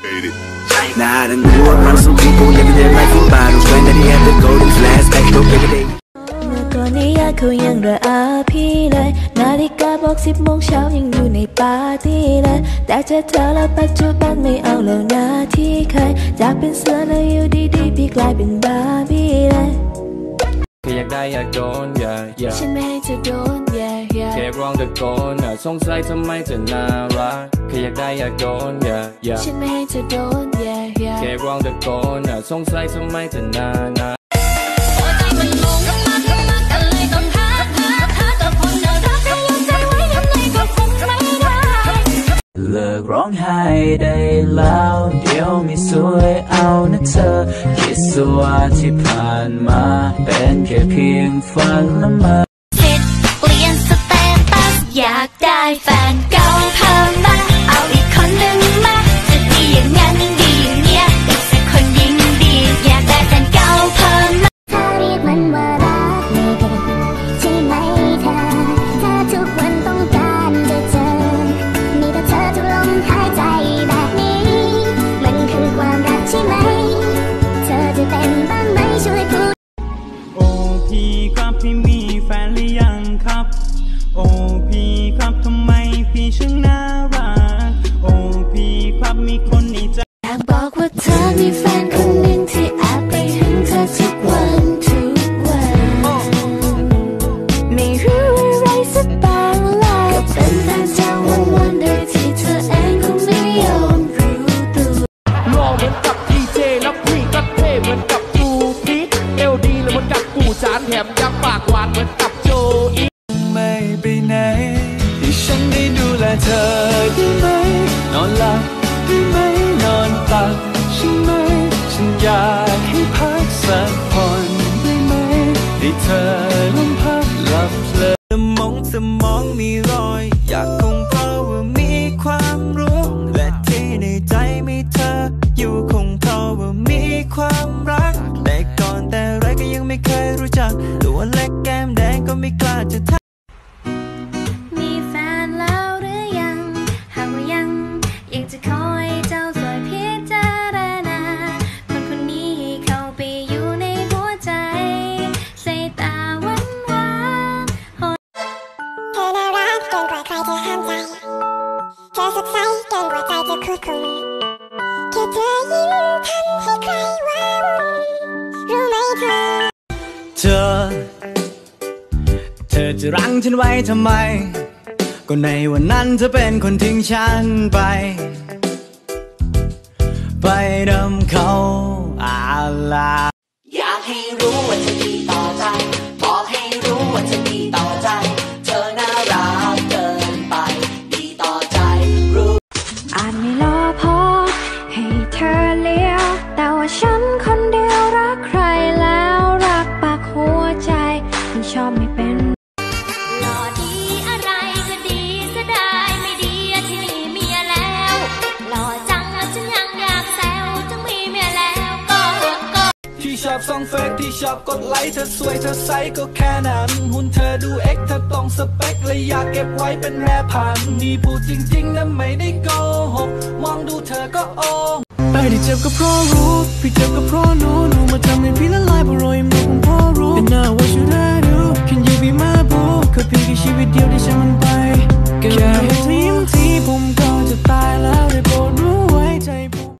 Nah, I done grew around some people living their life in bottles When they had the golden flask, back no bigger day เมื่อก่อนในยาเขายังระอาพี่เลย นาฬิกาบอกสิบโมงเช้ายังอยู่ในปาร์ตี้เลย แต่เจอเธอแล้วปัจจุบันไม่เอาแล้วนะที่เคยจากเป็นเสือแล้วอยู่ดีๆพี่กลายเป็นบาร์บี้เลยแค่อยากได้อยากโดนอย่าอย่าฉันไม่ให้เธอโดน yeah yeah แค่ร้องตะโกนอะสงสัยทำไมเธอน่ารักแค่อยากได้อยากโดนอย่าอย่าฉันไม่ให้เธอโดน yeah yeah แค่ร้องตะโกนอะสงสัยทำไมเธอน่ารักมันงงมากมากกันเลยต้องหาหาหาแต่คนน่ารักให้ยังใจไว้ยังไงก็คงไม่ได้เลิกร้องไห้ได้แล้วเดี๋ยวไม่สวยเอานะเธอ คิดสว่าที่ผ่านมาเป็นแค่เพียงฝันละเมอ เธอได้ไหม นอนหลับได้ไหม นอนตักใช่ไหม ฉันอยากให้พักสักผ่อนได้ไหมให้เธอลมพักหลับเพลินสมองสมองมีรอย อยากคงเพราะว่ามีความรู้และที่ในใจมีเธอ อยู่คงเพราะว่ามีความรักแต่ก่อนแต่ไรก็ยังไม่เคยรู้จัก ตัวเล็กแก้มแดงก็ไม่กล้าจะท คงแค่เธอยิ้มทำให้ใครว้าวุ่นรู้ไหมเธอ เธอ เธอจะรั้งฉันไว้ทำไม ก็ในวันนั้นเธอเป็นคนทิ้งฉันไป ไปดำเขาอาลา ชอบส่องเฟซที่ชอบกดไลค์เธอสวยเธอใสก็แค่นั้นหุ่นเธอดูเอ็กเธอต้องสเปคเลยอยากเก็บไว้เป็นแร่พันธุ์นี่พูดจริงๆนะไม่ได้โกหกมองดูเธอก็โอ้ไปที่เจ็บก็เพราะรู้พี่เจ็บก็เพราะหนูหนูมาทำให้พี่ละลายเพราะรอยมือของพ่อรู้ And now what should I do Can you be my